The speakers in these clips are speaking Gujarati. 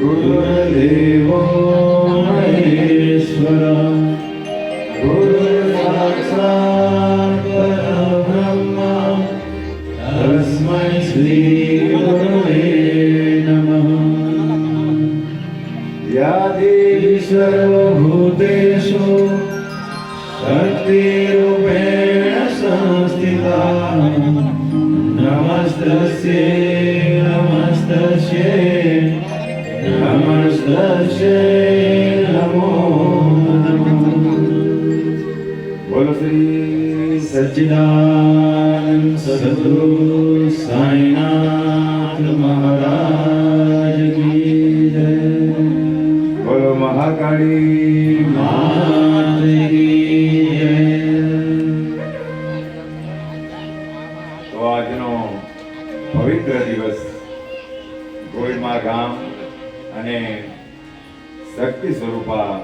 गुरुर्देवो महेश्वर લશે નમો બોલો શ્રી સચ્ચિદાનંદ સદગુરુ સાંઈનાથ મહારાજ કી જય બોલો મહાકાળી માત કી જય તો આજનો પવિત્ર દિવસ ગોળમાં ગામ અને શક્તિ સ્વરૂપા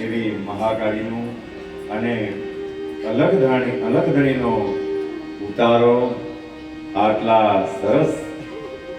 એવી મહાકાળીનું અને અલગ ધાણી, અલગ ધણીનો ઉતારો આટલા સરસ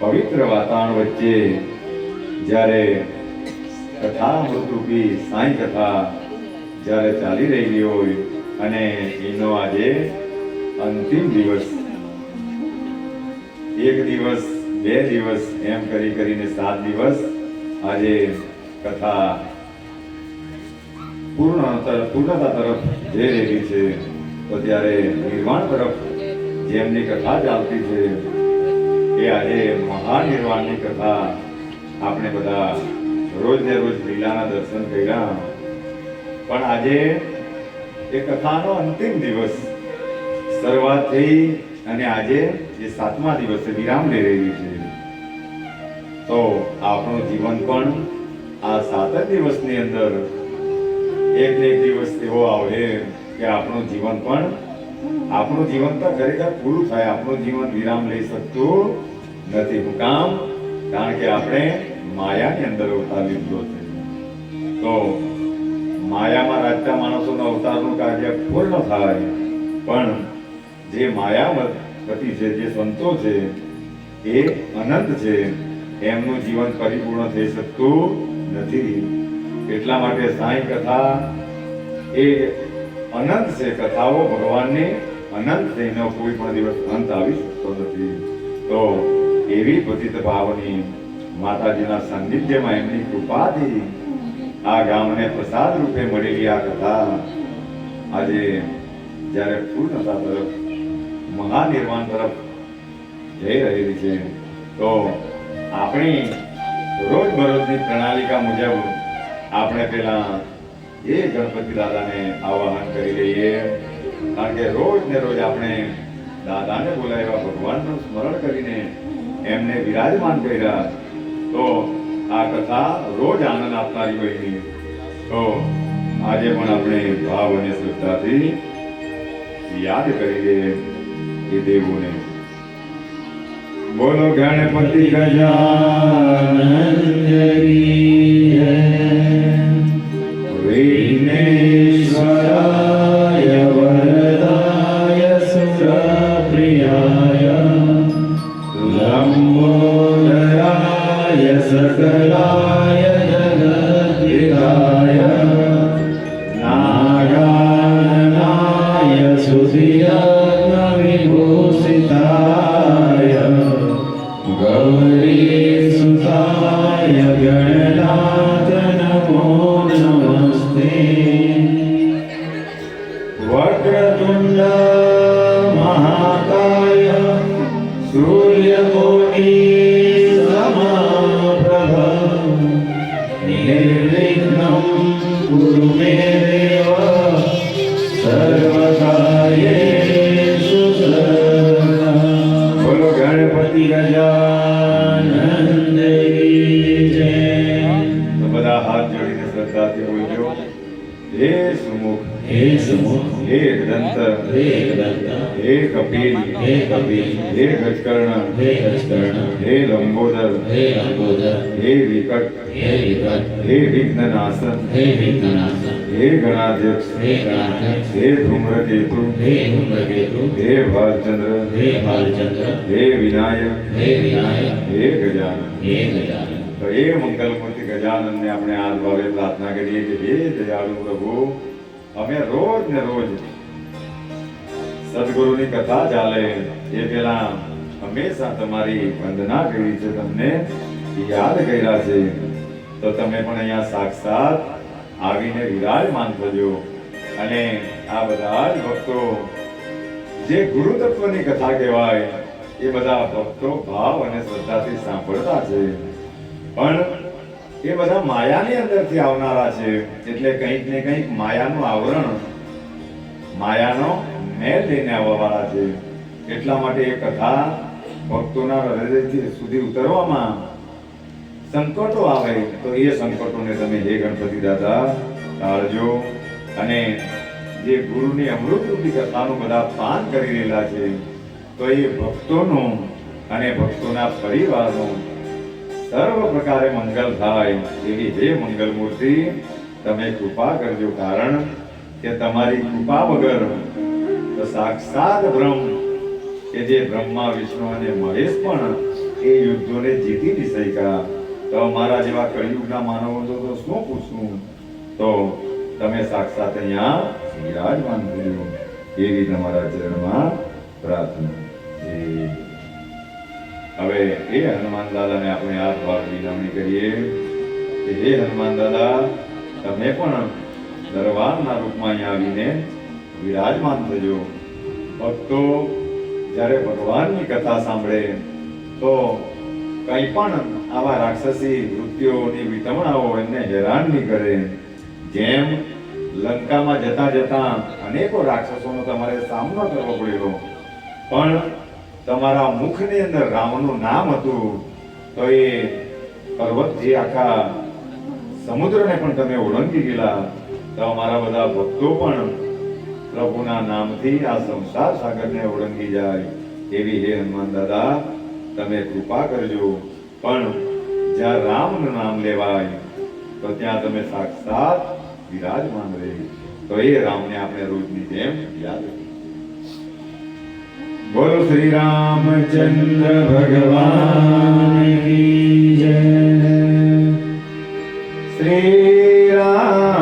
પવિત્ર વાતાવરણ વચ્ચે જ્યારે કથા મૃતરૂપી સાંઈ કથા જ્યારે ચાલી રહેલી હોય અને એનો આજે અંતિમ દિવસ, એક દિવસ, બે દિવસ એમ કરી કરીને સાત દિવસ આજે કથા. પૂર્ણ પૂર્ણતા તરફ જઈ રહી છે. તો ત્યારે નિર્વાણ તરફ જેમની કથા ચાલતી છે, એ આજે મહાનિર્વાણની કથા આપણે બધા રોજ ને રોજ લીલાના દર્શન કર્યા. પણ આજે એ કથાનો અંતિમ દિવસ શરૂઆત થઈ અને આજે જે સાતમા દિવસે વિરામ લઈ રહી છે. તો આપણું જીવન પણ આ સાત દિવસની અંદર એક ને એક દિવસ એવો આવે કે આપણું જીવન પણ આપણું જીવન તો ખરેખર પૂરું થાય, આપણું જીવન વિરામ લઈ શકતું નથી. હું કામ, કારણ કે આપણે માયાની અંદર અવતાર લીધો છે. તો માયામાં રાજતા માણસોના અવતારનું કાર્ય પૂર્ણ થાય, પણ જે માયાવતી છે, જે સંતો છે, એ અનંત છે, એમનું જીવન પરિપૂર્ણ થઈ શકતું નથી. એટલા માટે સાંઈ કથા એ અનંત છે. કથાઓ ભગવાનની અનંત છે એનો કોઈ પણ દિવસ અંત આવી શકતો નથી. તો એવી પતિત ભાવની માતાજીના સાનિધ્યમાં એમની કૃપાથી આ ગામને પ્રસાદ રૂપે મળેલી આ કથા આજે જ્યારે પૂર્ણતા તરફ મહાનિર્માણ તરફ જઈ રહેલી છે. તો આપણી રોજબરોજની પ્રણાલિકા મુજબ આપણે પેલા એ ગણપતિ દાદાને આવાહન કરી લઈએ કારણ કે રોજ ને રોજ આપણે દાદાને બોલાવ્યા, ભગવાનનું સ્મરણ કરીને એમને વિરાજમાન કર્યા તો આ કથા રોજ આનંદ આપનારી હોય છે. તો આજે પણ આપણે ભાવ અને શ્રદ્ધાથી યાદ કરીએ એ દેવોને બોલો ગણપતિ ગજાનંદ કી જય. વિઘ્નેશ્વરાય વરદાય સુરપ્રિયાય લંબોદરાય સકલાય જગદ્વિકાય નાગાનનાય સુધિયજ્ઞવિભૂષિતાય જય તો બધા હાથ જોડીને શ્રદ્ધાથી બોલજો હે સુમુખ હે સુમુખ હે દંત હે એકદંત હે કપિલ હે કપિલ હે ગજકર્ણ હે ગજકર્ણ હે લંબોદર હે લંબોદર હે વિકટ હે વિકટ હે વિઘ્નનાશન હે વિઘ્નનાશન હે ગણાધ્યક્ષ હે ગણાધ્યક્ષ હે ધૂમ્રકેતુ હે ધૂમ્રકેતુ હે ભાલચંદ્ર હે ભાલચંદ્ર હે વિનાયક હે વિનાયક હે ગજાનન હે ગજાનન તો એ મંગલમૂર્તિ ગજાનનને આપણે આ ભાવે પ્રાર્થના કરીએ કે હે દયાળુ પ્રભુ, અમે રોજ ને રોજ સદગુરુની કથા ચાલે. એ પેલા હંમેશા તમારી વંદના કરી છે તમને યાદ કર્યા છે. તો તમે પણ અહીંયા સાક્ષાત આવીને વિરાજમાન થજો. અને આ બધા જ ભક્તો જે ગુરુ તત્વની કથા કહેવાય, એ બધા ભક્તો ભાવ અને શ્રદ્ધાથી સાંભળતા છે. પણ એ બધા માયાની અંદરથી આવનારા છે. એટલે કંઈક ને કંઈક માયાનું આવરણ માયાનો મેલ લઈને આવવાવાળા છે. એટલા માટે એ કથા ભક્તોના હૃદયથી સુધી ઉતરવામાં સંકટો આવે તો એ સંકટોને તમે હે ગણપતિ દાદા ટાળજો. અને જે ગુરુની અમૃતરૂપી કથાનું બધા પાન કરી રહેલા છે, તો એ ભક્તોનું અને ભક્તોના પરિવારનું સર્વ પ્રકારે મંગલ થાય. એવી હે મંગલ મૂર્તિ તમે કૃપા કરજો કારણ કે તમારી કૃપા વગર તો સાક્ષાત બ્રહ્મ કે જે બ્રહ્મા, વિષ્ણુ અને મહેશ પણ એ યુદ્ધોને જીતી નહીં શક્યા. તો અમારા જેવા કળિયુગના માનવો તો શું પૂછવું? તો તમે સાક્ષાત અહીંયા વિરાજમાન થયું એવી તમારા ચરણમાં પ્રાર્થના. હવે એ હનુમાન દાદાને આપણે હાથ ભાવ વિનવણી કરીએ કે હે હનુમાન દાદા, તમે પણ દરબારના રૂપમાં અહીંયા આવીને વિરાજમાન થજો. ભક્તો, જ્યારે ભગવાનની કથા સાંભળે, તો કંઈ પણ આવા રાક્ષસી વૃત્તિઓની વિતમણાઓ એમને હેરાન નહીં કરે. જેમ લંકામાં જતા જતા અનેકો રાક્ષસોનો તમારે સામનો કરવો પડ્યો. પણ તમારા મુખની અંદર રામનું નામ હતું, તો એ પર્વત જે આખા સમુદ્રને પણ તમે ઓળંગી ગયેલા, તો અમારા બધા ભક્તો પણ પ્રભુના નામથી આ સંસાર સાગરને ઓળંગી જાય એવી હે હનુમાન દાદા, તમે કૃપા કરજો. પણ જ્યાં રામનું નામ લેવાય, તો ત્યાં તમે સાક્ષાત વિરાજમાન રહી. તો એ રામને આપણે રોજની જેમ યાદ બોલો શ્રી રામચંદ્ર ભગવાન જય. શ્રી રામ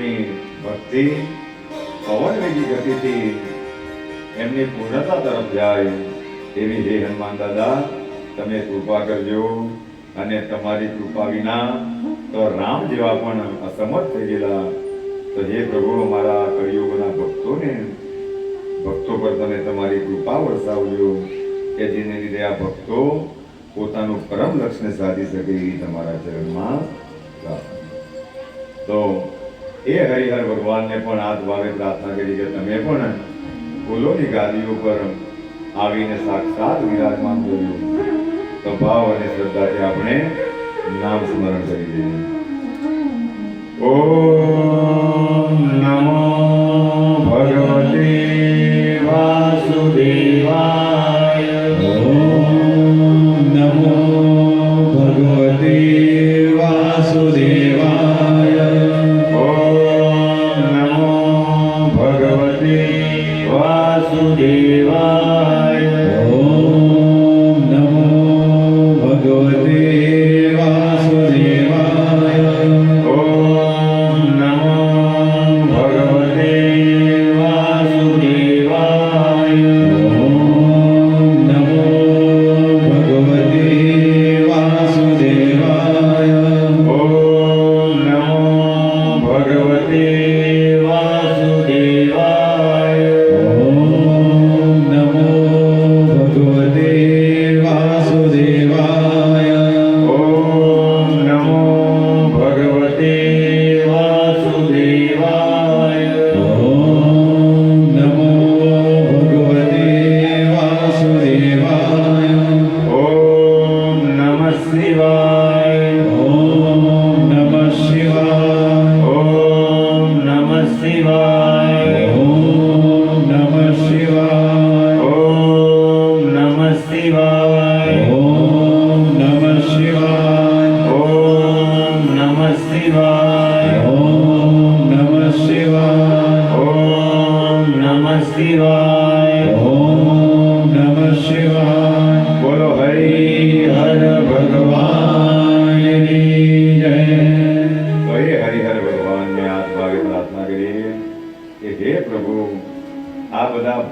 ભક્તોની ભક્તિ પવનવેગી ગતિથી એમની પૂર્ણતા તરફ જાય એવી હે હનુમાન દાદા, તમે કૃપા કરજો. અને તમારી કૃપા વિના તો રામ જેવા પણ અસમર્થ થઈ ગયેલા. તો હે પ્રભુ, અમારા કળિયુગના ભક્તોને, ભક્તો પર તમે તમારી કૃપા વરસાવજો. કે જેને લીધે આ ભક્તો પોતાનું પરમ લક્ષ્યને સાધી શકે એવી તમારા ચરણમાં તો એ હરિહર ભગવાનને પણ હાથ ભાવે પ્રાર્થના કરી કે તમે પણ ફૂલોની ગાદી ઉપર આવીને સાક્ષાત વિરાજમાન જોયું તો ભાવ અને શ્રદ્ધાથી આપણે નામ સ્મરણ કરી દઈએ. ઓમ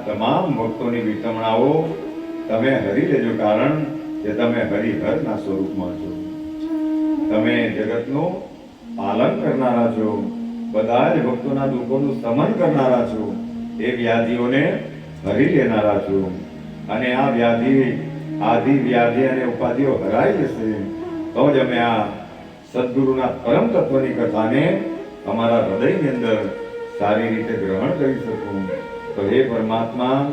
તમામ ભક્તોની વિતમણાઓ તમે હરી લેજો, કારણ કે તમે હરિહરના સ્વરૂપમાં છો. તમે જગતનું પાલન કરનારા છો બધા જ ભક્તોના દુઃખોનું સમન કરનારા છો, એ વ્યાધિઓને હરી લેનારા છો. અને આ વ્યાધિ, આદિ વ્યાધિ અને ઉપાધિઓ હરાઈ જશે. તો જ અમે આ સદગુરુના પરમ તત્વની કથાને અમારા હૃદયની અંદર સારી રીતે ગ્રહણ કરી શકું. તો હે પરમાત્મા,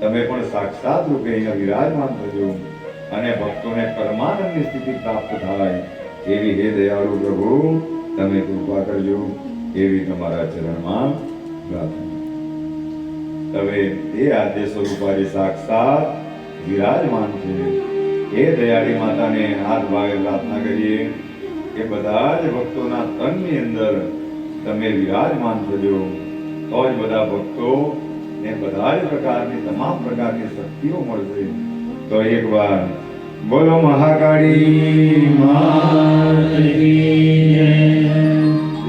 તમે પણ સાક્ષાત રૂપે અહીંયા વિરાજમાન થજો અને ભક્તોને પરમાનંદની સ્થિતિ પ્રાપ્ત થાય. એવી હે દયાળુ પ્રભુ, તમે કૃપા કરજો. એવી તમારા ચરણમાં પ્રાર્થના. હવે એ આદ્ય સ્વરૂપારી સાક્ષાત વિરાજમાન છે. એ દયાળી માતાને હાથ ભાવે પ્રાર્થના કરીએ કે બધા જ ભક્તોના તનની અંદર તમે વિરાજમાન થજો. તો જ બધા ભક્તો ને બધા જ પ્રકારની તમામ પ્રકારની શક્તિઓ મળશે. તો એકવાર બોલો મહાકાળી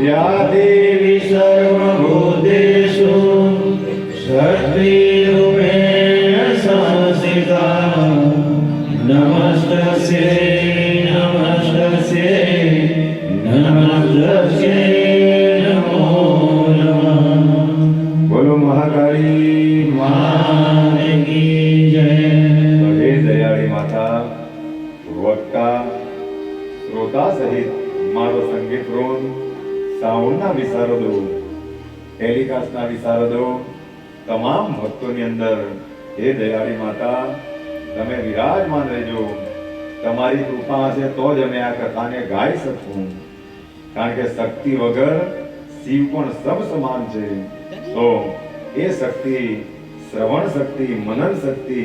યા દેવી સર્વભૂતેષુ. શક્તિરૂપેણ સંસ્થિતા વિશારદો તમામ ભક્તોની અંદર, હે દયાળી માતા, તમે વિરાજમાન રહેજો. તમારી કૃપા હશે તો જ અમે આ કથાને ગાઈ શકશું કારણ કે શક્તિ વગર શિવ પણ સબ સમાન છે. તો એ શક્તિ, શ્રવણ શક્તિ, મનન શક્તિ,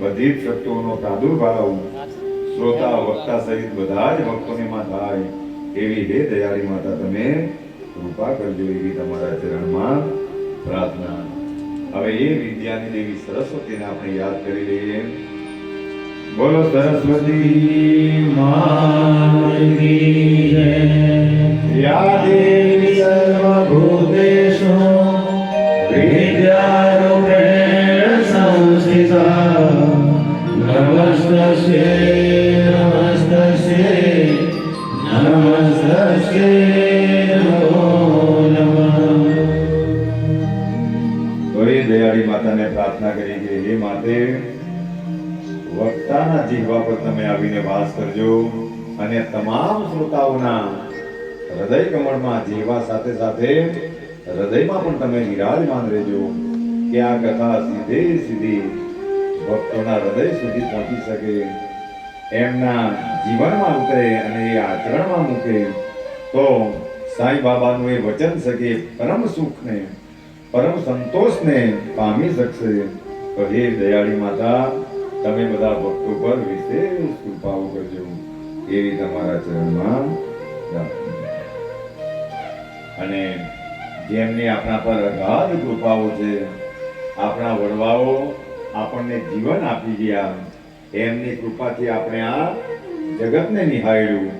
બધી જ શક્તિઓનો પ્રાદુર્ભાવ શ્રોતા, વક્તા સહિત બધા જ ભક્તોને થાય. એવી હે દયાળી માતા, તમે કૃપા કરજો એવી તમારા ચરણમાં. પ્રાર્થના. હવે એ વિદ્યાની દેવી સરસ્વતીને આપણે યાદ કરી લઈએ. બોલો સરસ્વતી માત યા દેવી સર્વભૂતેષુ વિદ્યારૂપેણ સંસ્થિતા નમસ્તસ્યે નમસ્તસ્યે નમસ્તસ્યે. માતે વક્તાના જીહવા પર તમે આવીને વાસ કરજો અને તમામ શ્રોતાઓના હૃદય કમળમાં જીવવા સાથે સાથે હૃદયમાં પણ તમે વિરાજમાન રહેજો કે આ કથા સીધે સીધી ભક્તોના હૃદય સુધી પહોંચી શકે. એમના જીવનમાં ઉતરે અને એ આચરણમાં મૂકે તો સાંઈ બાબાનું એ વચન છે કે પરમ સુખને, પરમ સંતોષને પામી શકશે. તો હે દયાળી માતા, તમે બધા ભક્તો પર વિશેષ કૃપાઓ કરજો. એવી તમારા ચરણમાં અને જેમની આપણા પર અગાધ કૃપાઓ છે, આપણા વડવાઓ આપણને જીવન આપી ગયા, એમની કૃપાથી આપણે આ જગતને નિહાળ્યું.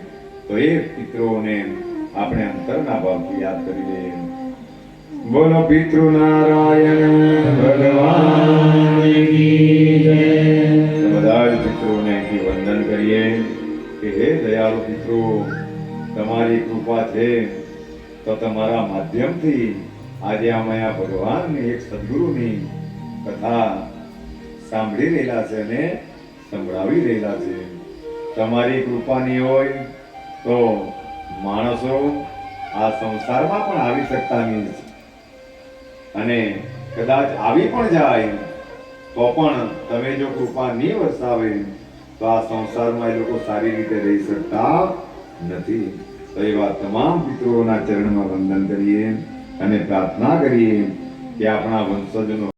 તો એ પિત્રોને આપણે અંતરના ભાવથી યાદ કરી લઈએ બોલો પિતૃ નારાયણ ભગવાન બધા જ અહીંથી વંદન કરીએ કે, હે દયાળુ પિતૃ, તમારી કૃપા છે. તો તમારા માધ્યમથી આજે અમે આ ભગવાનની, એક સદગુરુની કથા સાંભળી રહેલા છે અને સંભળાવી રહેલા છે. તમારી કૃપાની હોય તો માણસો આ સંસારમાં પણ આવી શકતા નહીં. અને કદાચ આવી પણ જાય, તો પણ તમે જો કૃપા નહીં વરસાવે, તો આ સંસારમાં એ લોકો સારી રીતે રહી શકતા નથી. તો એવા તમામ પિતૃઓના ચરણમાં વંદન કરીએ અને પ્રાર્થના કરીએ કે આપણા વંશજનો